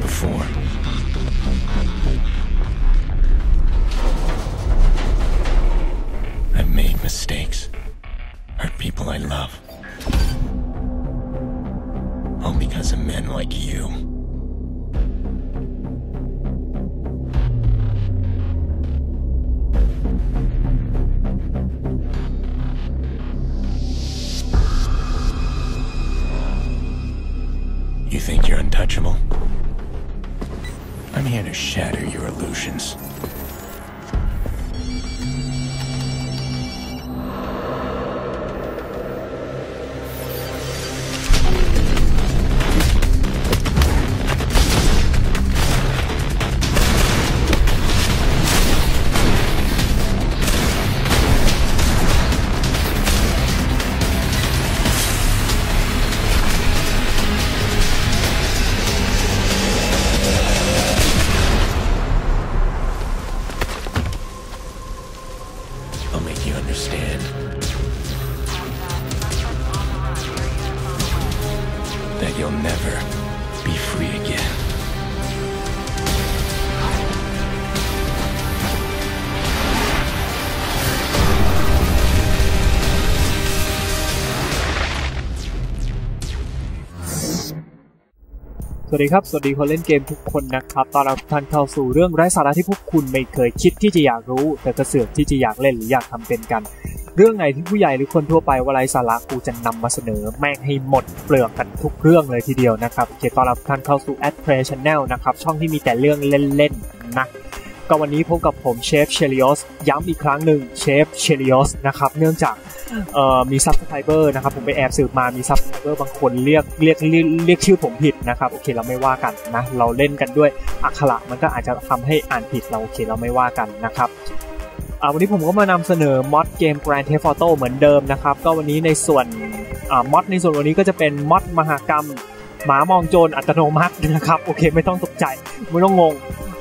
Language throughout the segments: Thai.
before. วัสดีครับ สวัสดีคนเล่นเกมทุกคนนะครับ ตอนรับท่านเข้าสู่เรื่องไร้สาระที่พวกคุณไม่เคยคิดที่จะอยากรู้ แต่กระเสือกที่จะอยากเล่นหรืออยากทำเป็นกัน เรื่องไหนที่ผู้ใหญ่หรือคนทั่วไปว่าไร้สาระกูจะนำมาเสนอ แม่งให้หมดเปลือกกันทุกเรื่องเลยทีเดียวนะครับเจตอนรับท่านเข้าสู่แอดเพลย์ช n แนลนะครับ ช่องที่มีแต่เรื่องเล่นๆนะ ก็วันนี้พบกับผมเชฟเชลิออสย้ำอีกครั้งหนึ่งเชฟเชลิออสนะครับเนื่องจากเอ่อมีซับสไครเบอร์นะครับผมไปแอบสืบมามีซับสไครเบอร์บางคนเรียกเรียกเรียกเรียกชื่อผมผิดนะครับโอเคเราไม่ว่ากันนะเราเล่นกันด้วยอักขระมันก็อาจจะทำให้อ่านผิดเราโอเคเราไม่ว่ากันนะครับอ่าวันนี้ผมก็มานำเสนอมอดเกม Grand Theft Auto เหมือนเดิมนะครับก็วันนี้ในส่วนอ่ามอดในส่วนวันนี้ก็จะเป็นมอดมหากรรมหมามองโจรอัตโนมัตินะครับโอเคไม่ต้องตกใจไม่ต้องงง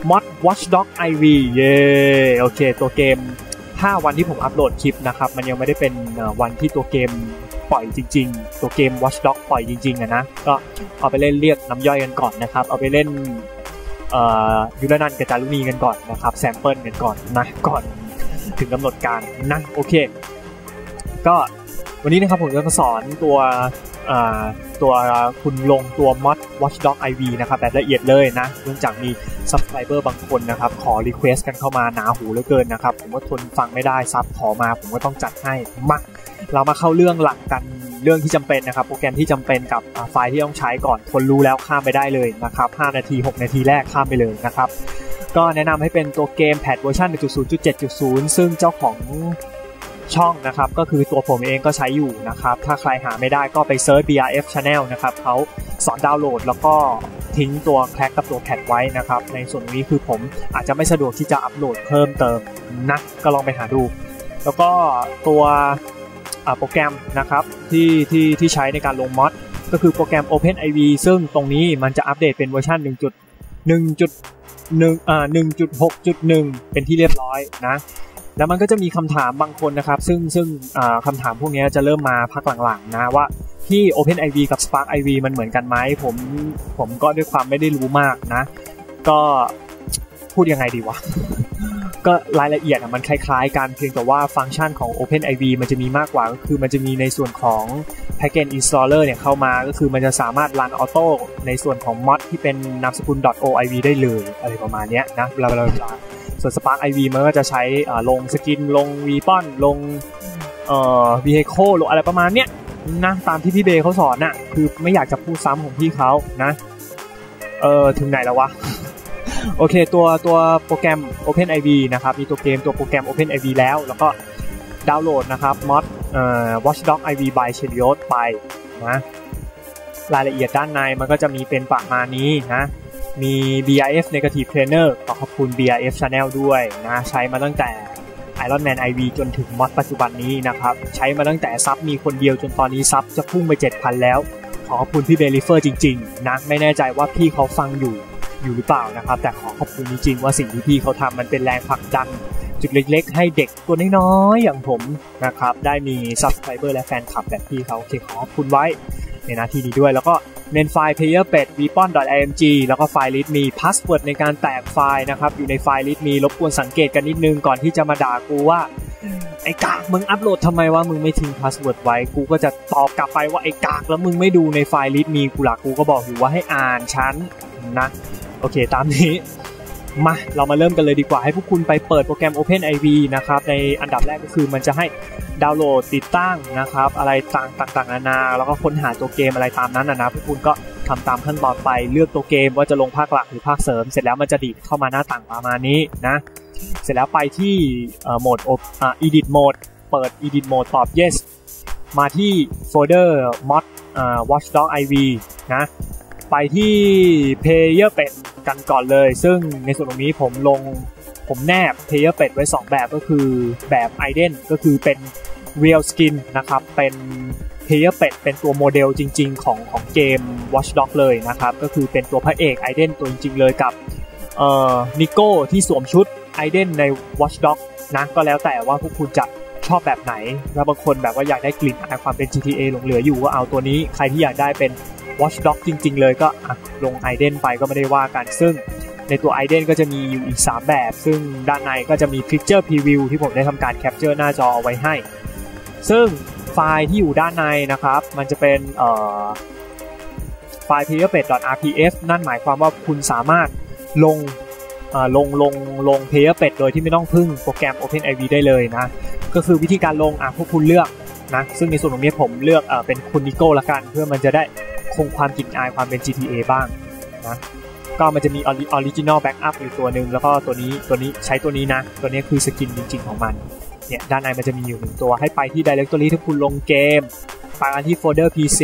มอด Watchdog IV เย้โอเค ตัวเกม ถ้าวันที่ผมอัปโหลดคลิปนะครับ มันยังไม่ได้เป็นวันที่ตัวเกมปล่อยจริง ๆ ตัวเกม Watchdog ปล่อยจริงๆอะนะ ก็เอาไปเล่นเรียกน้ำย่อยกันก่อนนะครับ เอาไปเล่นยูรนันกับจารุณีกันก่อนนะครับ แซมเปิลกันก่อนนะ ก่อนถึงกำหนดการนะ โอเค ก็วันนี้นะครับผมจะมาสอนตัว ตัวคุณลงตัว mod watchdog iv นะครับแบบละเอียดเลยนะเนื่องจากมี subscriber บางคนนะครับ ขอ request กันเข้ามาหนาหูเหลือเกินนะครับ ผมก็ทนฟังไม่ได้ซับขอมา ผมก็ต้องจัดให้มาเรามาเข้าเรื่องหลักกันเรื่องที่จำเป็นนะครับ โปรแกรมที่จำเป็นกับไฟล์ที่ต้องใช้ก่อนคนรู้แล้วข้ามไปได้เลยนะครับ 5 นาที 6 นาทีแรกข้ามไปเลยนะครับ ก็แนะนำให้เป็นตัวเกมแพทเวอร์ชัน1.0.7.0 ซึ่งเจ้าของ ช่องนะครับก็คือตัวผมเองก็ใช้อยู่นะครับถ้าใครหาไม่ได้ก็ไปเซิร์ช BRF Channel นะครับเขาสอนดาวน์โหลดแล้วก็ทิ้งตัวแคลกกับตัวแพทไว้นะครับในส่วนนี้คือผมอาจจะไม่สะดวกที่จะอัปโหลดเพิ่มเติมนะก็ลองไปหาดู แล้วก็ตัวโปรแกรมนะครับที่ที่ที่ใช้ในการลงมอดก็คือโปรแกรม OpenIV ซึ่งตรงนี้มันจะอัปเดตเป็นเวอร์ชัน1.1.1อ่า1.6.1 เป็นที่เรียบร้อยนะ แล้วมันก็จะมีคำถามบางคนนะครับ ซึ่งซึ่งอ่าคำถามพวกนี้จะเริ่มมาพักหลังๆนะว่าที่ OpenIV กับ SparkIV มันเหมือนกันไหมผมผมก็ด้วยความไม่ได้รู้มากนะ ก็พูดยังไงดีวะ ก็รายละเอียดมันคล้ายๆกันเพียงแต่ว่าฟังก์ชันของ OpenIV มันจะมีมากกว่าก็คือมันจะมีในส่วนของ Package Installer เนี่ยเข้ามาก็คือมันจะสามารถรันออโต้ในส่วนของ mod ที่เป็นนามสกุล .oiv ได้เลยอะไรประมาณนี้นะบลาบลาบลา ส่วน Spark IV มันก็จะใช้ลงสกินลงวีปอนลงเอ่อวีเฮโคลงอะไรประมาณเนี้ยนะตามที่พี่เบย์เขาสอนน่ะคือไม่อยากจะพูดซ้ำของพี่เขานะเออถึงไหนแล้ววะ โอเคตัวตัวโปรแกรม OpenIV นะครับ มีตัวเกมตัวโปรแกรม OpenIV แล้ว แล้วก็ดาวน์โหลดนะครับ mod เอ่อ Watchdog IV by Chelios ไปนะรายละเอียดด้านในมันก็จะมีเป็นประมาณนี้นะ มี BRF Negative Trainer ขอขอบคุณ BRF Channel ด้วยนะใช้มาตั้งแต่ Iron Man IV จนถึงมอดปัจจุบันนี้นะครับ ใช้มาตั้งแต่ซับมีคนเดียวจนตอนนี้ซับจะพุ่งไป 7,000 แล้ว ขอขอบคุณพี่เบลิเฟอร์จริงๆนะไม่แน่ใจว่าพี่เขาฟังอยู่อยู่หรือเปล่านะครับ แต่ขอขอบคุณจริงๆว่าสิ่งที่พี่เขาทำมันเป็นแรงผลักดันจุดเล็กๆ ให้เด็กตัวน้อยๆอย่างผมนะครับ ได้มี Subscriber และแฟนคลับแบบที่เขาโอเคขอบคุณไว้ในหน้าที่นี้ด้วยแล้วก็ เมนไฟล์ player pet weapon.img แล้วก็ไฟล์ list มี password ในการแตกไฟล์นะครับ อยู่ในไฟล์ readme รบกวนสังเกตกันนิดนึงก่อนที่จะมาด่ากูว่า ไอ้กากมึงอัปโหลดทำไมวะมึงไม่ทิ้งพาสเวิร์ดไว้ กูก็จะตอบกลับไปว่าไอ้กากแล้วมึงไม่ดูในไฟล์ลิสต์มีกูหลักกูก็บอกอยู่ว่าให้อ่านชั้นนะ โอเคตามนี้ มาเรามาเริ่มกันเลยดีกว่าให้พวกคุณไปเปิดโปรแกรม OpenIV นะครับในอันดับแรกก็คือมันจะให้ดาวน์โหลดติดตั้งนะครับอะไรต่างๆนานา แล้วก็ค้นหาตัวเกมอะไรตามนั้นนะนะพวกคุณก็ทำตามขั้นตอนไปเลือกตัวเกมว่าจะลงภาคหลักหรือภาคเสริม เสร็จแล้วมันจะดีดเข้ามาหน้าต่างประมาณนี้นะ เสร็จแล้วไปที่โหมดอ่า edit mode เปิด edit mode ตอบ yes มาที่โฟลเดอร์ mod watchdog iv นะ ไปที่ player เป็ด กันก่อนเลย ซึ่งในส่วนตรงนี้ผมลงผมแนบ player เป็ดไว้ 2 แบบก็คือแบบ iden ก็คือเป็น real skin นะครับ เป็น player เป็ดเป็นตัวโมเดลจริง ๆ ของของเกม watchdog เลยนะครับ ก็คือเป็นตัวพระเอก iden ตัวจริง ๆ เลยกับเอ่อนิโก้ที่สวมชุด iden ใน watchdog นะก็แล้วแต่ว่าพวกคุณจะชอบแบบไหน แล้วบางคนแบบว่าอยากได้กลิ่นอายความเป็น GTA หลงเหลืออยู่ก็เอาตัวนี้ ใครที่อยากได้เป็น watchdog จริง ๆ เลยก็ลง iden ไปก็ไม่ได้ว่ากัน ซึ่งในตัว iden ก็จะมีอยู่อีก 3 แบบ ซึ่งด้านในก็จะมี picture preview ที่ผมได้ทำการ capture หน้าจอเอาไว้ให้ ซึ่งไฟล์ที่อยู่ด้านในนะครับ มันจะเป็นไฟล์ playerpet.rpf นั่นหมายความว่าคุณสามารถลงลงลงลง Player เป็ดโดยที่ไม่ต้องพึ่งโปรแกรม OpenIV ได้เลยนะ ก็คือวิธีการลงอะพวกคุณเลือกนะ ซึ่งในส่วนตรงนี้ผมเลือกเออเป็นคุณนิโก้ละกัน เพื่อมันจะได้ คงความกลิ่นอายความเป็น GTA บ้างนะก็มันจะมีออริจินอลแบ็กอัพอยู่ตัวหนึ่งแล้วก็ตัวนี้ตัวนี้ใช้ตัวนี้นะ ตัวนี้คือสกินจริง ๆ ของมันเนี่ยด้านในมันจะมีอยู่หนึ่งตัวให้ไปที่ Directory ที่คุณลงเกมไปที่โฟลเดอร์ PC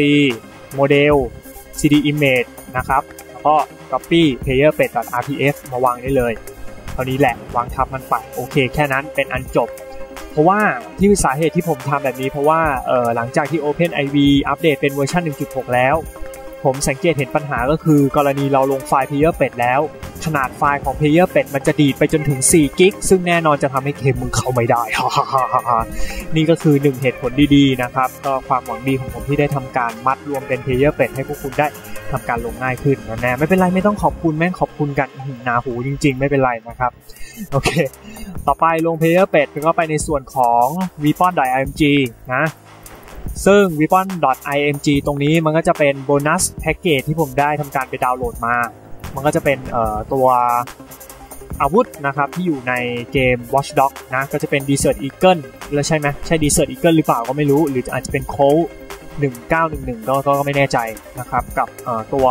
โมเดล CD image นะครับ แล้วก็ copy playerpage rpf มาวางได้เลย เท่านี้แหละวางทับมันไปโอเค แค่นั้นเป็นอันจบ เพราะว่าที่สาเหตุที่ผมทำแบบนี้เพราะว่าหลังจากที่ OpenIV อัปเดตเป็นเวอร์ชัน1.6 แล้ว ผมสังเกตเห็นปัญหาก็คือ กรณีเราลงไฟล์ player pet แล้ว ขนาดไฟล์ของ player pet มันจะดีดไปจนถึง4กิกซึ่งแน่นอนจะทำให้เกมมึงเข้าไม่ได้ นี่ก็คือหนึ่งเหตุผลดีๆนะครับ ก็ความหวังดีของผมที่ได้ทำการมัดรวมเป็น player pet ให้พวกคุณได้ทำการลงง่ายขึ้นนะแน่ไม่เป็นไรไม่ต้องขอบคุณแม่งขอบคุณกันนาหูจริง ๆ ไม่เป็นไรนะครับ โอเค ต่อไปลง player pet ก็ไปในส่วนของ weapon.img นะ ซึ่ง weapon.img ตรงนี้มันก็จะเป็นโบนัสแพ็กเกจที่ผมได้ทำการไปดาวน์โหลดมา มันก็จะเป็นตัวอาวุธนะครับที่อยู่ในเกม Watch Dog นะก็จะเป็น Desert Eagle แล้วใช่ไหมใช่ Desert Eagle หรือเปล่าก็ไม่รู้ หรืออาจจะเป็น Colt 1911ก็ก็ไม่แน่ใจนะครับกับตัว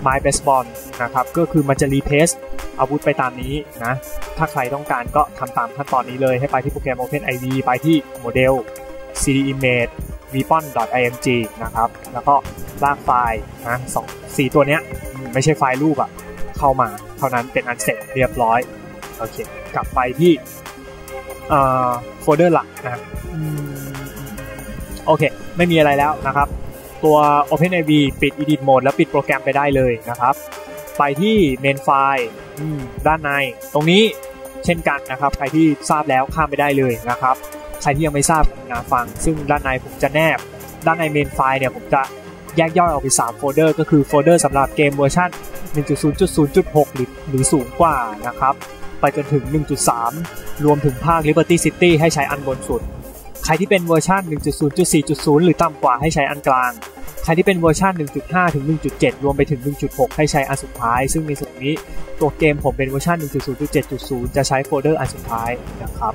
ไม้เบสบอลนะครับก็คือมันจะรีเพสอาวุธไปตามนี้นะถ้าใครต้องการก็ทำตามขั้นตอนนี้เลยให้ไปที่โปรแกรม OpenIV ไปที่โมเดล CD Image weapon.img นะครับ แล้วก็ลากไฟล์นะสองสี่ตัวเนี้ยไม่ใช่ไฟล์รูปอะเข้ามา เท่านั้นเป็นอันเสร็จเรียบร้อย โอเค กลับไปที่โฟลเดอร์หลักนะโอเค ไม่มีอะไรแล้วนะครับ ตัว OpenIV ปิด Edit Mode แล้วปิดโปรแกรมไปได้เลยนะครับ ไปที่ Main File ด้านใน ตรงนี้เช่นกันนะครับ ใครที่ทราบแล้วข้ามไปได้เลยนะครับ ใครที่ยังไม่ทราบนะฟัง ซึ่งด้านในผมจะแนบ ด้านใน Main File เนี่ยผมจะแยกย่อยออกเป็น3โฟลเดอร์ก็คือโฟลเดอร์สำหรับเกมเวอร์ชัน1.0.0.6 หรือหรือสูงกว่านะครับ ไปจนถึง 1.3 รวมถึงภาค Liberty City ให้ใช้อันบนสุด ใครที่เป็นเวอร์ชัน1.0.4.0 หรือต่ำกว่าให้ใช้อันกลาง ใครที่เป็นเวอร์ชัน1.5 ถึง 1.7 รวมไปถึง 1.6 ให้ใช้อันสุดท้าย ซึ่งในส่วนนี้ตัวเกมผมเป็นเวอร์ชัน1.0.7.0 จะใช้โฟลเดอร์อันสุดท้ายนะครับ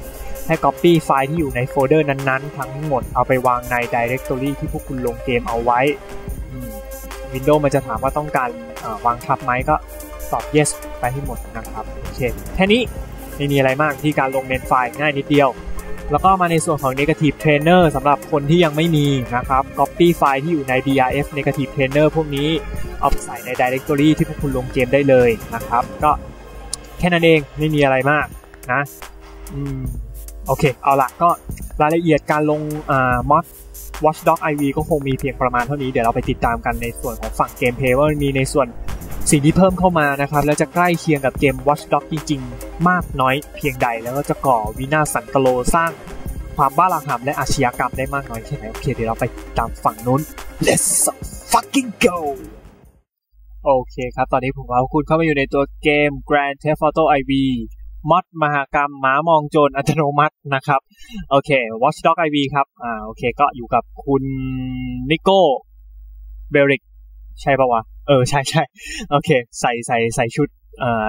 ให้ Copy ไฟล์ที่อยู่ในโฟลเดอร์นั้นๆ ทั้งหมดเอาไปวางใน Directory ที่พวกคุณลงเกมเอาไว้ Windows มันจะถามว่าต้องการวางทับไหมก็ตอบ yes ไปให้หมดนะครับโอเคแค่นี้ไม่มีอะไรมากที่การลงเมนไฟล์ง่ายนิดเดียว แล้วก็มาในส่วนของ Negative Trainer สำหรับคนที่ยังไม่มีนะครับ Copy ไฟล์ที่อยู่ใน BRF Negative Trainer พวกนี้เอาไปใส่ใน Directory ที่พวกคุณลงเกมได้เลยนะครับ ก็แค่นั้นเองไม่มีอะไรมากนะ อืม โอเค เอาละก็รายละเอียดการลงมอด Watchdog IV ก็คงมีเพียงประมาณเท่านี้เดี๋ยวเราไปติดตามกันในส่วนของฝั่งเกมเพลย์ว่ามันมีในส่วนสิ่งที่เพิ่มเข้ามานะครับ แล้วจะใกล้เคียงกับเกม Watch Dogs จริง ๆ มากน้อยเพียงใด แล้วก็จะก่อวินาสันตโลสร้างความบ้าระห่ำและอาชญากรรมได้มากน้อยแค่ไหนโอเคเดี๋ยวเราไปตามฝั่งนู้น let's fucking go โอเคครับ ตอนนี้ผมเอาคุณเข้ามาอยู่ในตัวเกม Grand Theft Auto IV มอดมหากรรมหมามองโจรอัตโนมัตินะครับ โอเค Watch Dog IV ครับ อ่าโอเค ก็อยู่กับคุณนิโก้เบริก ใช่ปะวะ เออ ใช่ใช่โอเค ใส่ใส่ใส่ชุดเอ่อ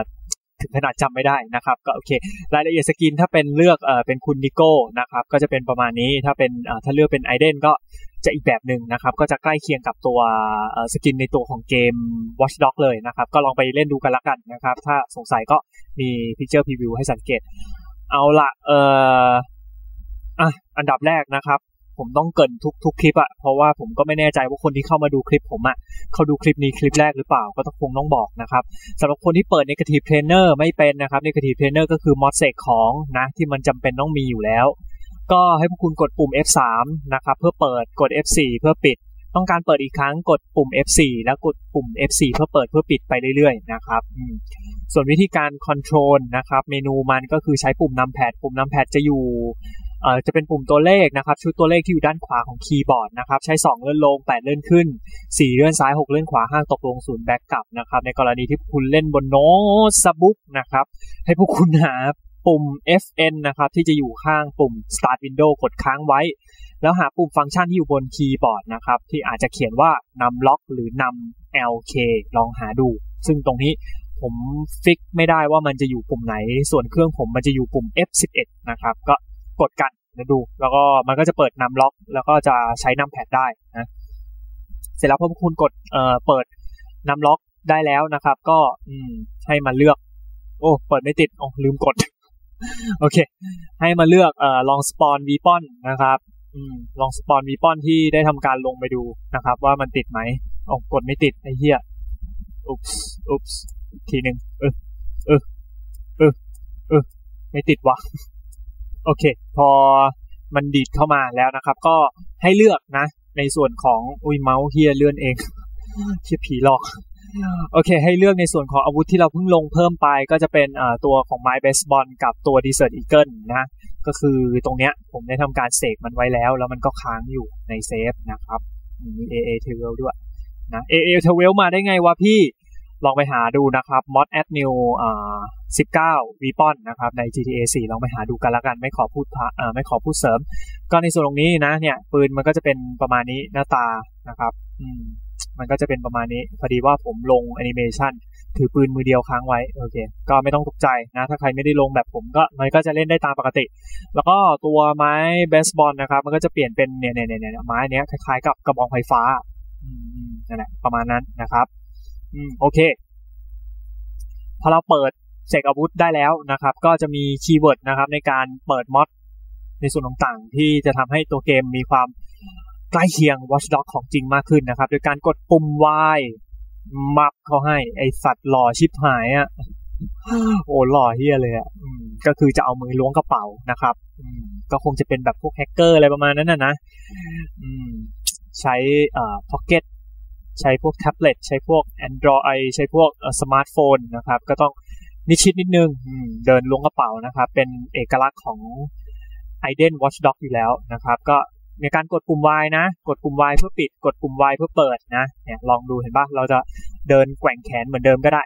ถึงขนาดจำไม่ได้นะครับ ก็โอเค รายละเอียดสกินถ้าเป็นเลือกเอ่อเป็นคุณนิโก้นะครับ ก็จะเป็นประมาณนี้ถ้าเป็นอ่าถ้าเลือกเป็นไอเดนก็ จะอีกแบบหนึ่งนะครับ ก็จะใกล้เคียงกับตัวสกินในตัวของเกม Watch Dog เลยนะครับ ก็ลองไปเล่นดูกันละกันนะครับ ถ้าสงสัยก็มีพิเจอร์พรีวิวให้สังเกต เอาละเอ่ออะอันดับแรกนะครับ ผมต้องเกินทุกทุกคลิปอะเพราะว่าผมก็ไม่แน่ใจว่าคนที่เข้ามาดูคลิปผมอะเขาดูคลิปนี้คลิปแรกหรือเปล่าก็ต้องคงต้องบอกนะครับสำหรับคนที่เปิด Negative Trainer ไม่เป็นนะครับ Negative Trainer ก็คือมอดเซกของนะที่มันจำเป็นต้องมีอยู่แล้ว ก็ให้พวกคุณกดปุ่ม F3 นะครับเพื่อเปิดกด F4 เพื่อปิด ต้องการเปิดอีกครั้งกดปุ่ม F4 แล้วกดปุ่ม F4 เพื่อเปิดเพื่อปิดไปเรื่อยๆนะครับส่วนวิธีการคอนโทรลนะครับเมนูมันก็คือใช้ปุ่มนำแพดปุ่มนำแพดจะอยู่จะเป็นปุ่มตัวเลขนะครับ ชุดตัวเลขที่อยู่ด้านขวาของคีย์บอร์ดนะครับใช้ 2 เลื่อนลง 8 เลื่อนขึ้น 4 เลื่อนซ้าย 6 เลื่อนขวา5ตกลงศูนย์แบ็กกลับนะครับในกรณีที่คุณเล่นบนโน้ตบุ๊กนะครับให้พวกคุณหา ปุ่ม Fn นะครับ ที่จะอยู่ข้างปุ่ม Start Window กดค้างไว้ แล้วหาปุ่มฟังก์ชันที่อยู่บนคีย์บอร์ดนะครับ ที่อาจจะเขียนว่านำล็อกหรือนำ LK ลองหาดู ซึ่งตรงนี้ผมฟิกไม่ได้ว่ามันจะอยู่ปุ่มไหน ส่วนเครื่องผมมันจะอยู่ปุ่ม F11 นะครับ ก็กดกันนะดู แล้วก็มันก็จะเปิดนำล็อก แล้วก็จะใช้นำแพดได้นะ เสร็จแล้วพอคุณกดเอ่อเปิดนำล็อกได้แล้วนะครับ ก็ให้มาเลือก โอ้ เปิดไม่ติด โอ้ลืมกด โอเค ให้มาเลือกเอ่อลองสปอนวีปอนนะครับอลองสปอนวีปอนที่ได้ทำการลงไปดูนะครับ ว่ามันติดไหมโอ้กดไม่ติดไอ้เหี้ยอุ๊บส์อุ๊บส์ทีหนึ่งเออเออเออเออไม่ติดวะโอเค พอมันดีดเข้ามาแล้วนะครับ ก็ให้เลือกนะ ในส่วนของอุ้ยเมาส์เฮียเลื่อนเองเชี่ยผีหลอก โอเค ให้เลือกในส่วนของอาวุธที่เราเพิ่งลงเพิ่มไปก็จะเป็นตัวของไม้เบสบอลกับตัวดีเซอร์อีเกิลนะก็คือตรงเนี้ยผมได้ทำการเสกมันไว้แล้ว แล้วมันก็ค้างอยู่ในเซฟนะครับมี AA t เ w ด้วยนะ AA t เ w มาได้ไงวะพี่ลองไปหาดูนะครับ mod add new อ่า19 weapon นะครับใน GTA 4 ลองไปหาดูกันละกันไม่ขอพูดอ่าไม่ขอพูดเสริม ก็ในส่วนตรงนี้นะเนี่ยปืนมันก็จะเป็นประมาณนี้หน้าตานะครับอืม มันก็จะเป็นประมาณนี้ พอดีว่าผมลงแอนิเมชันถือปืนมือเดียวค้างไว้ โอเค ก็ไม่ต้องตกใจนะ ถ้าใครไม่ได้ลงแบบผมก็มันก็จะเล่นได้ตามปกติ แล้วก็ตัวไม้เบสบอลนะครับ มันก็จะเปลี่ยนเป็นเนี่ยเนี่ยเนี่ยไม้เนี้ยคล้ายๆกับกระบองไฟฟ้า อืมนั่นแหละประมาณนั้นนะครับ อืมโอเค พอเราเปิดเสกอาวุธได้แล้วนะครับ ก็จะมีคีย์เวิร์ดนะครับ ในการเปิดมอดในส่วนต่างๆ ที่จะทำให้ตัวเกมมีความ ใกล้เคียง Watch Dog ของจริงมากขึ้นนะครับ โดยการกดปุ่ม Y มับเขาให้ ไอสัตว์หล่อชิบหายอะ่ะโอ้หล่อเฮียเลยอะ่ะก็คือจะเอามือล้วงกระเป๋านะครับก็คงจะเป็นแบบพวกแฮกเกอร์อะไรประมาณนั้นนะนะใช้อ่าพ็อกเก็ตใช้พวกแท็บเล็ตใช้พวก Android ใช้พวกสมาร์ทโฟนนะครับ ก็ต้องนิชิดนิดนึงเดินลงกระเป๋านะครับ เป็นเอกลักษณ์ของ i d e n Watchdog อยู่แล้วนะครับ ก็ ในการกดปุ่ม Y นะ กดปุ่ม Y เพื่อปิด กดปุ่ม Y เพื่อเปิดนะเนี่ยลองดูเห็นปะเราจะเดินแกว่งแขนเหมือนเดิมก็ได้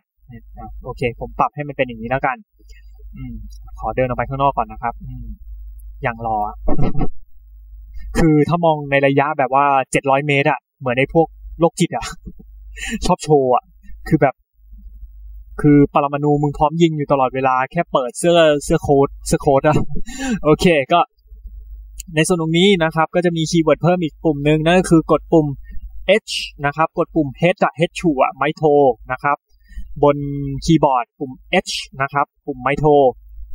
นะโอเค ผมปรับให้มันเป็นอย่างนี้แล้วกัน อืม ขอเดินออกไปข้างนอกก่อนนะครับ อืมอย่างรอคือถ้ามองในระยะแบบว่า700เมตรอะเหมือนในพวกโรคจิตอะชอบโชว์อะคือแบบ คือปรมาณูมึงพร้อมยิงอยู่ตลอดเวลา แค่เปิดเสื้อเสื้อโค้ดเสื้อโค้ดอะโอเค ก็ ในส่วนตรงนี้นะครับก็จะมีคีย์เวิร์ดเพิ่มอีกปุ่มหนึ่งนั่นก็คือกดปุ่ม H นะครับ กดปุ่ม H อะ H ชูอะไมโทนะครับ บนคีย์บอร์ดปุ่ม H นะครับ ปุ่มไมโท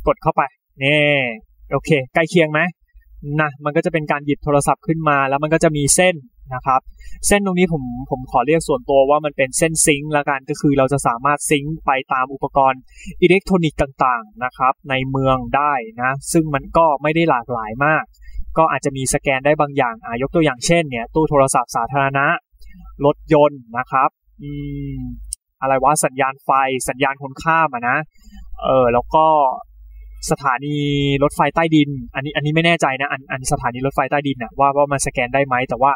กดเข้าไปนี่โอเค ใกล้เคียงไหมนะมันก็จะเป็นการหยิบโทรศัพท์ขึ้นมา แล้วมันก็จะมีเส้นนะครับ เส้นตรงนี้ผมผมขอเรียกส่วนตัวว่ามันเป็นเส้นซิงค์ละกันก็คือเราจะสามารถซิงค์ไปตามอุปกรณ์อิเล็กทรอนิกส์ต่างๆนะครับ ในเมืองได้นะ ซึ่งมันก็ไม่ได้หลากหลายมาก ก็อาจจะมีสแกนได้บางอย่างอ่ายกตัวอย่างเช่นเนี่ยตู้โทรศัพท์สาธารณะ รถยนต์นะครับอืมอะไรว่าสัญญาณไฟสัญญาณคนข้ามอะนะเออแล้วก็สถานีรถไฟใต้ดิน อันนี้อันนี้ไม่แน่ใจนะอันอันสถานีรถไฟใต้ดินนะว่าว่ามันสแกนได้ไหมแต่ว่า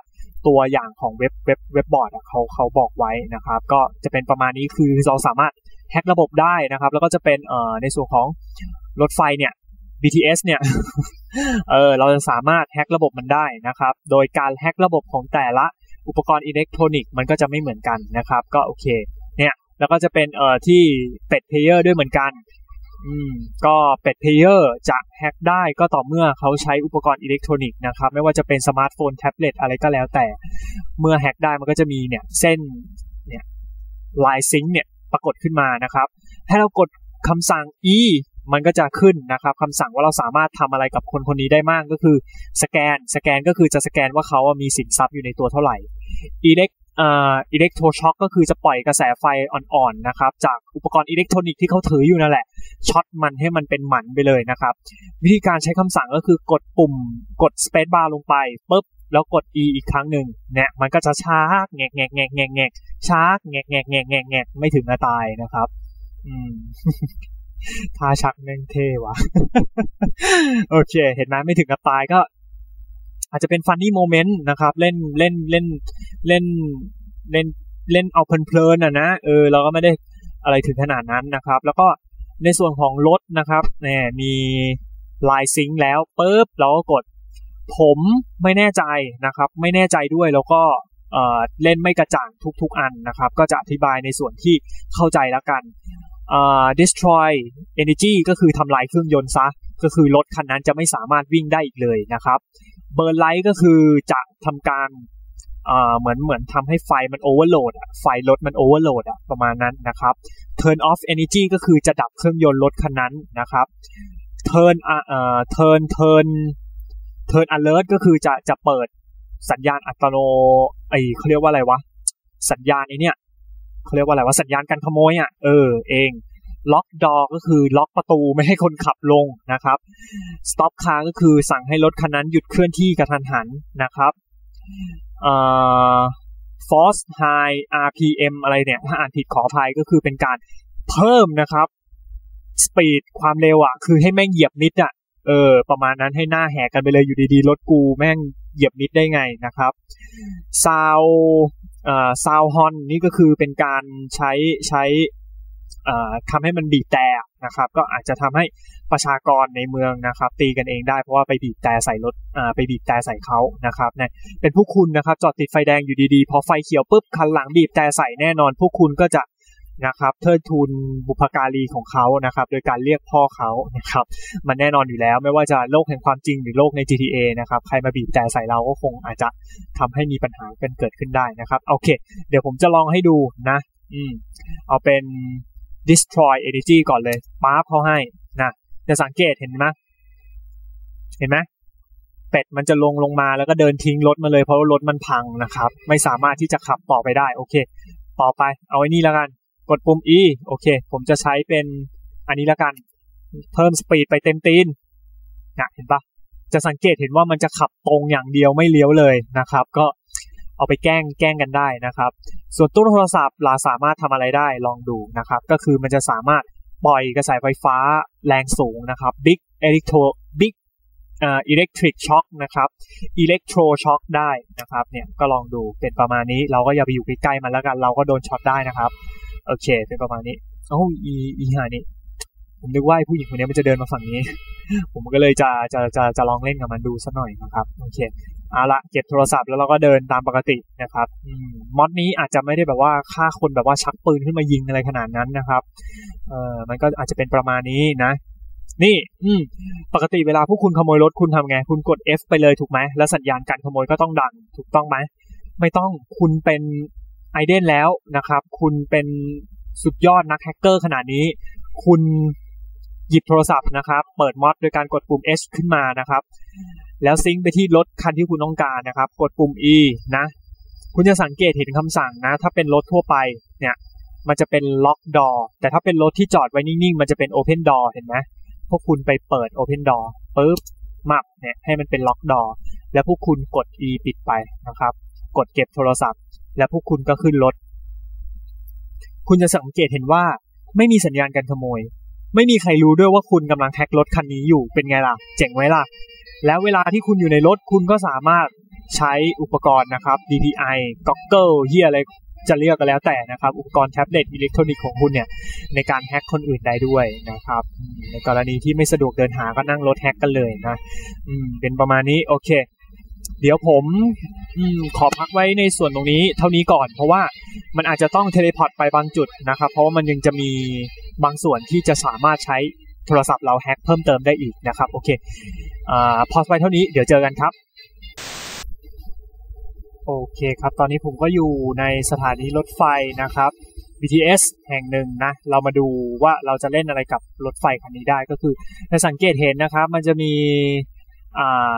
ตัวอย่างของเว็บเว็บเว็บบอร์ดเขาเขาบอกไว้นะครับ ก็จะเป็นประมาณนี้คือเราสามารถแฮกระบบได้นะครับ แล้วก็จะเป็นเอ่อในส่วนของรถไฟเนี่ย BTS เนี่ย เออเราจะสามารถแฮกระบบมันได้นะครับ โดยการแฮกระบบของแต่ละอุปกรณ์อิเล็กทรอนิกส์มันก็จะไม่เหมือนกันนะครับ ก็โอเค เนี่ยแล้วก็จะเป็นเอ่อที่เป็ดเพลเยอร์ด้วยเหมือนกันอืมก็เป็ดเพลเยอร์จะแฮกได้ก็ต่อเมื่อเขาใช้อุปกรณ์อิเล็กทรอนิกส์นะครับ ไม่ว่าจะเป็นสมาร์ทโฟนแท็บเล็ตอะไรก็แล้วแต่ เมื่อแฮกได้มันก็จะมีเนี่ยเส้นเนี่ยลายซิงค์เนี่ยปรากฏขึ้นมานะครับ ให้เรากดคำสั่ง e มันก็จะขึ้นนะครับคำสั่งว่าเราสามารถทำอะไรกับคนคนนี้ได้มากก็คือสแกนสแกนก็คือจะสแกนว่าเขามีสินทรัพย์อยู่ในตัวเท่าไหร่อิเล็กอ่าอิเล็กโทรช็อคก็คือจะปล่อยกระแสไฟอ่อนๆนะครับจากอุปกรณ์อิเล็กทรอนิกส์ที่เขาถืออยู่นั่นแหละช็อตมันให้มันเป็นหมันไปเลยนะครับ วิธีการใช้คำสั่งก็คือกดปุ่มกด space bar ลงไปปุ๊บแล้วกด e อีกครั้งหนึ่งเนี่ยมันก็จะช้าแงกแงกแงกแงกแงกชาแงกแงกแงกแงกแงกไม่ถึงจะตายนะครับ อืม ท่าชักแม่งเท่ว่ะ โอเค เห็นไหมไม่ถึงกับตายก็ อาจจะเป็นฟันนี่โมเมนต์นะครับ เล่นเล่นเล่นเล่นเล่นเล่นเอาเพลินๆอะนะเออเราก็ไม่ได้อะไรถึงขนาดนั้นนะครับ แล้วก็ในส่วนของรถนะครับเนี่ยมีลายซิงค์แล้วปุ๊บเราก็กด ผมไม่แน่ใจนะครับ ไม่แน่ใจด้วยแล้วก็เออเล่นไม่กระจ่างทุก ๆ อันนะครับ ก็จะอธิบายในส่วนที่เข้าใจแล้วกัน destroy energy ก็คือทำลายเครื่องยนต์ซะ ก็คือรถคันนั้นจะไม่สามารถวิ่งได้อีกเลยนะครับ burn light ก็คือจะทำการเหมือนเหมือนทำให้ไฟมันโอเวอร์โหลดอะไฟรถมันโอเวอร์โหลดอะประมาณนั้นนะครับ turn off energy ก็คือจะดับเครื่องยนต์รถคันนั้นนะครับ turn เอ่อ turn turn turn alert ก็คือจะจะเปิดสัญญาณอัตโนไอเขาเรียกว่าอะไรวะ สัญญาณไอเนี้ย เขาเรียกว่าอะไรว่าสัญญาณการขโมยอะเออเองล็อกดอก็คือล็อกประตูไม่ให้คนขับลงนะครับสต็อปคาร์ก็คือสั่งให้รถคันนั้นหยุดเคลื่อนที่กระทันหันนะครับเอ่อ force high RPM อะไรเนี่ย ถ้าอ่านผิดขออภัยก็คือเป็นการเพิ่มนะครับสปีดความเร็วอะคือให้แม่งเหยียบนิดอะเออ ประมาณนั้นให้หน้าแหกกันไปเลยอยู่ดีๆ รถกูแม่งเหยียบนิดได้ไงนะครับซาว ซาวฮอนนี่ก็คือเป็นการใช้ใช้ทำให้มันบีบแต่นะครับ ก็อาจจะทำให้ประชากรในเมืองนะครับ ตีกันเองได้เพราะว่าไปบีบแต่ใส่รถไปบีบแต่ใส่เขานะครับเนี่ยเป็นผู้คุณนะครับ จอดติดไฟแดงอยู่ดีๆ พอไฟเขียวปุ๊บคันหลังบีบแต่ใส่แน่นอน พวกคุณก็จะ นะครับเทิดทูนบุพการีของเขานะครับ โดยการเรียกพ่อเขานะครับ มันแน่นอนอยู่แล้วไม่ว่าจะโลกแห่งความจริงหรือโลกใน GTA นะครับ ใครมาบีบแต่ใส่เราก็คงอาจจะทำให้มีปัญหากันเกิดขึ้นได้นะครับ โอเค เดี๋ยวผมจะลองให้ดูนะ อืม เอาเป็น destroy energy ก่อนเลยป้าเขาให้นะจะสังเกตเห็นไหมเห็นไหมเป็ดมันจะลงลงมาแล้วก็เดินทิ้งรถมาเลยเพราะรถมันพังนะครับ ไม่สามารถที่จะขับต่อไปได้ โอเค ต่อไป เอาไว้นี่แล้วกัน กดปุ่ม E โอเค ผมจะใช้เป็นอันนี้ละกัน เพิ่มสปีดไปเต็มตีนนะเห็นปะจะสังเกตเห็นว่ามันจะขับตรงอย่างเดียวไม่เลี้ยวเลยนะครับ ก็เอาไปแกล้งแกล้งกันได้นะครับ ส่วนตู้โทรศัพท์เราสามารถทำอะไรได้ลองดูนะครับ ก็คือมันจะสามารถปล่อยกระแสไฟฟ้าแรงสูงนะครับ Big Electro Big อ่า Electric Shock นะครับ Electro Shock ได้นะครับเนี่ยก็ลองดูเป็นประมาณนี้เราก็อย่าไปอยู่ใกล้ๆมันแล้วกัน เราก็โดนช็อตได้นะครับ โอเค เป็นประมาณนี้โอ้อีอีหานี่ผมนึกว่าผู้หญิงคนนี้มันจะเดินมาฝั่งนี้ ผมก็เลยจะจะจะจะลองเล่นกับมันดูสักหน่อยนะครับโอเคเอาละเก็บโทรศัพท์แล้วเราก็เดินตามปกตินะครับมอดนี้อาจจะไม่ได้แบบว่าฆ่าคนแบบว่าชักปืนขึ้นมายิงอะไรขนาดนั้นนะครับ เออมันก็อาจจะเป็นประมาณนี้นะ นี่ อืม ปกติเวลาพวกคุณขโมยรถคุณทำไง คุณกด F ไปเลยถูกไหมแล้วสัญญาณการขโมยก็ต้องดังถูกต้องไหมไม่ต้องคุณเป็น ไอเดนแล้วนะครับ คุณเป็นสุดยอดนักแฮกเกอร์ขนาดนี้ คุณหยิบโทรศัพท์นะครับ เปิดมอดโดยการกดปุ่ม H ขึ้นมานะครับ แล้วซิงค์ไปที่รถคันที่คุณต้องการนะครับ กดปุ่ม E นะ คุณจะสังเกตเห็นคำสั่งนะ ถ้าเป็นรถทั่วไปเนี่ยมันจะเป็นล็อกดอแต่ถ้าเป็นรถที่จอดไว้นิ่งๆ มันจะเป็นโอเพนดอเห็นไหมพวกคุณไปเปิดโอเพนดอปุ๊บมับเนี่ยให้มันเป็นล็อกดอแล้วพวกคุณกด E ปิดไปนะครับ กดเก็บโทรศัพท์ แล้วพวกคุณก็ขึ้นรถ คุณจะสังเกตเห็นว่า ไม่มีสัญญาณการขโมย ไม่มีใครรู้ด้วยว่าคุณกำลังแฮกรถคันนี้อยู่เป็นไงล่ะ เจ๋งไหมล่ะ แล้วเวลาที่คุณอยู่ในรถคุณก็สามารถใช้อุปกรณ์นะครับ DPI Goggle เฮียอะไรจะเรียกก็แล้วแต่นะครับ อุปกรณ์แท็บเล็ตอิเล็กทรอนิกส์ของคุณเนี่ย ในการแฮ็กคนอื่นได้ด้วยนะครับ ในกรณีที่ไม่สะดวกเดินหาก็นั่งรถแฮ็กกันเลยนะ อืม เป็นประมาณนี้ โอเค เดี๋ยวผมอขอพักไว้ในส่วนตรงนี้เท่านี้ก่อน เพราะว่ามันอาจจะต้องเทเลพอร์ตไปบางจุดนะครับ เพราะว่ามันยังจะมีบางส่วนที่จะสามารถใช้โทรศัพท์เราแฮ็กเพิ่มเติมได้อีกนะครับ โอเคอ่าพอไปเท่านี้เดี๋ยวเจอกันครับ โอเคครับ ตอนนี้ผมก็อยู่ในสถานีรถไฟนะครับ BTS แห่งหนึ่งนะ เรามาดูว่าเราจะเล่นอะไรกับรถไฟคันนี้ได้ก็คือถ้าสังเกตเห็นนะครับ มันจะมีอ่า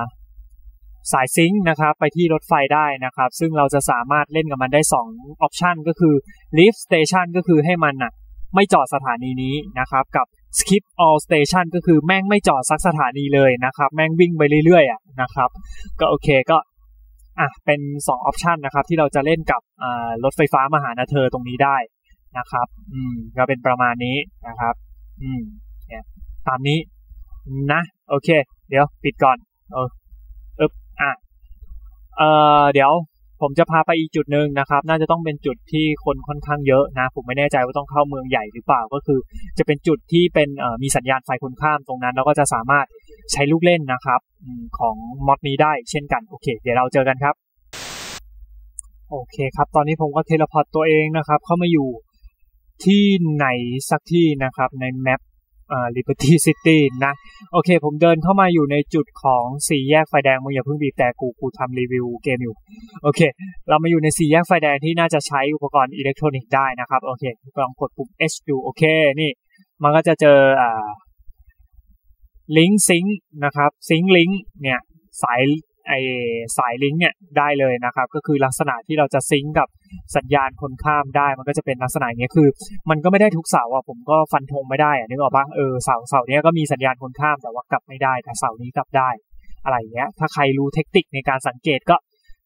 สายซิงค์นะครับไปที่รถไฟได้นะครับ ซึ่งเราจะสามารถเล่นกับมันได้2ออปชันก็คือ lift station ก็คือให้มันอะไม่จอดสถานีนี้นะครับ กับ skip all station ก็คือแม่งไม่จอดสักสถานีเลยนะครับ แม่งวิ่งไปเรื่อยๆอะนะครับ ก็โอเคก็อะเป็น2ออปชันนะครับ ที่เราจะเล่นกับรถไฟฟ้ามหานาเธอตรงนี้ได้นะครับ อืมก็เป็นประมาณนี้นะครับ อืมเนี่ยตามนี้นะ โอเค เดี๋ยวปิดก่อนเออ อะเออเดี๋ยวผมจะพาไปอีกจุดหนึ่งนะครับ น่าจะต้องเป็นจุดที่คนค่อนข้างเยอะนะ ผมไม่แน่ใจว่าต้องเข้าเมืองใหญ่หรือเปล่า ก็คือ จะเป็นจุดที่เป็นมีสัญญาณไฟคนข้ามตรงนั้น แล้วก็จะสามารถใช้ลูกเล่นนะครับของมอดนี้ได้เช่นกัน โอเค เดี๋ยวเราเจอกันครับ โอเคครับ ตอนนี้ผมก็เทเลพอร์ตตัวเองนะครับ เข้ามาอยู่ที่ไหนสักที่นะครับในแมป อ่า Liberty City นะ โอเค ผมเดินเข้ามาอยู่ในจุดของสี่แยกไฟแดงมึงอย่าเพิ่งบีบแต่กูกูทำรีวิวเกมอยู่ โอเค เรามาอยู่ในสี่แยกไฟแดงที่น่าจะใช้อุปกรณ์อิเล็กทรอนิกส์ได้นะครับ โอเคลองกดปุ่ม H ดูโอเค นี่ มันก็จะเจออ่าลิงก์ซิงค์นะครับซิงค์ลิงก์เนี่ย สาย ไอสายลิงก์เนี่ยได้เลยนะครับ ก็คือลักษณะที่เราจะซิงก์กับสัญญาณคนข้ามได้มันก็จะเป็นลักษณะนี้คือ มันก็ไม่ได้ทุกเสาอะผมก็ฟันธงไม่ได้อะนึกออกปะเออเสาเสาเนี้ยก็มีสัญญาณคนข้ามแต่ว่ากลับไม่ได้ แต่เสานี้กลับได้ อะไรเงี้ย ถ้าใครรู้เทคนิคในการสังเกตก็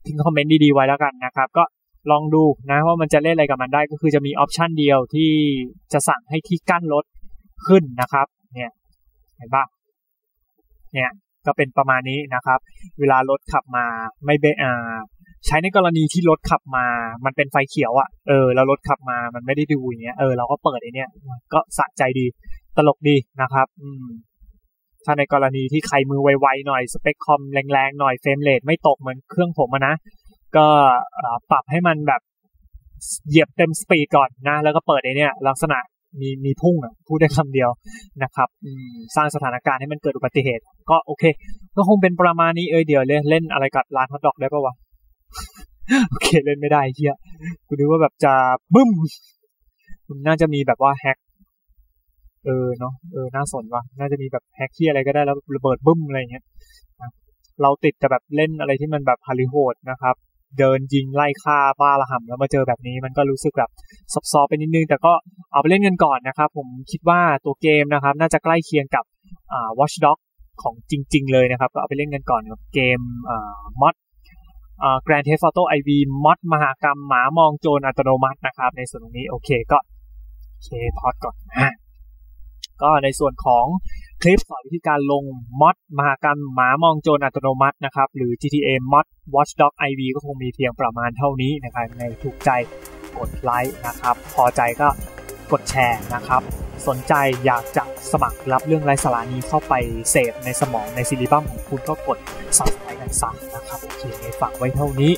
ทิ้งคอมเมนต์ดีๆไว้แล้วกันนะครับ ก็ลองดูนะว่ามันจะเล่นอะไรกับมันได้ก็คือจะมีออปชันเดียวที่จะสั่งให้ที่กั้นรถขึ้นนะครับ เนี่ยเห็นปะเนี่ย ก็เป็นประมาณนี้นะครับ เวลารถขับมาไม่เบอ่าใช้ในกรณีที่รถขับมา มันเป็นไฟเขียวอะ่ะ เออ แล้วรถขับมา มันไม่ได้ดูอย่างเงี้ย เออ เราก็เปิดไอเนี้ย ก็สะใจดี ตลกดีนะครับ อืม ถ้าในกรณีที่ใครมือไวๆหน่อย สเปคคอมแรงๆหน่อย เฟรมเรทไม่ตกเหมือนเครื่องผมนะ ก็ปรับให้มันแบบเหยียบเต็มสปีดก่อนนะ แล้วก็เปิดไอเนี้ยลักษณะ มีมีพุ่งอะพูดได้คำเดียวนะครับสร้างสถานการณ์ให้มันเกิดอุบัติเหตุ ก็โอเค ก็คงเป็นประมาณนี้เออเดี๋ยวเล่นเล่นอะไรกับร้านฮอทดอกได้ปะวะโอเคเล่นไม่ได้เฮียกูดูว่าแบบจะบึ้มมันน่าจะมีแบบว่าแฮกเออเนาะเออน่าสนว่ะน่าจะมีแบบแฮกที่อะไรก็ได้แล้วระเบิดบึ้มอะไรเงี้ยเราติดจะแบบเล่นอะไรที่มันแบบฮาริโหดนะครับ เดินยิงไล่ฆ่าบ้าระห่ำแล้วมาเจอแบบนี้มันก็รู้สึกแบบซับซ้อนไปนิดนึง แต่ก็เอาไปเล่นกันก่อนนะครับ ผมคิดว่าตัวเกมนะครับ น่าจะใกล้เคียงกับอ่า Watch Dog ของจริง ๆ เลยนะครับ ก็เอาไปเล่นกันก่อนกับเกมอ่ามอดอ่า Grand Theft Auto IV มอดมหากรรมหมามองโจรอัตโนมัตินะครับ ในส่วนตรงนี้โอเคก็เคพอดก่อนนะก็ในส่วนของ คลิปสอนวิธีการลงมอดมหากรรมหมามองโจรอัตโนมัตินะครับ หรือ GTA Mod Watchdog IV ก็คงมีเพียงประมาณเท่านี้นะครับในถูกใจกดไลค์นะครับ พอใจก็กดแชร์นะครับ สนใจอยากจะสมัครรับเรื่องไร้สาระนี้เข้าไปเสพในสมองในซิลิบัมของคุณก็กด subscribe กันซะนะครับโอเคฝากไว้เท่านี้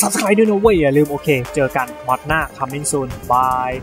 subscribe ด้วยนะเว้ยอย่าลืมโอเค เจอกันมอดหน้า coming soon bye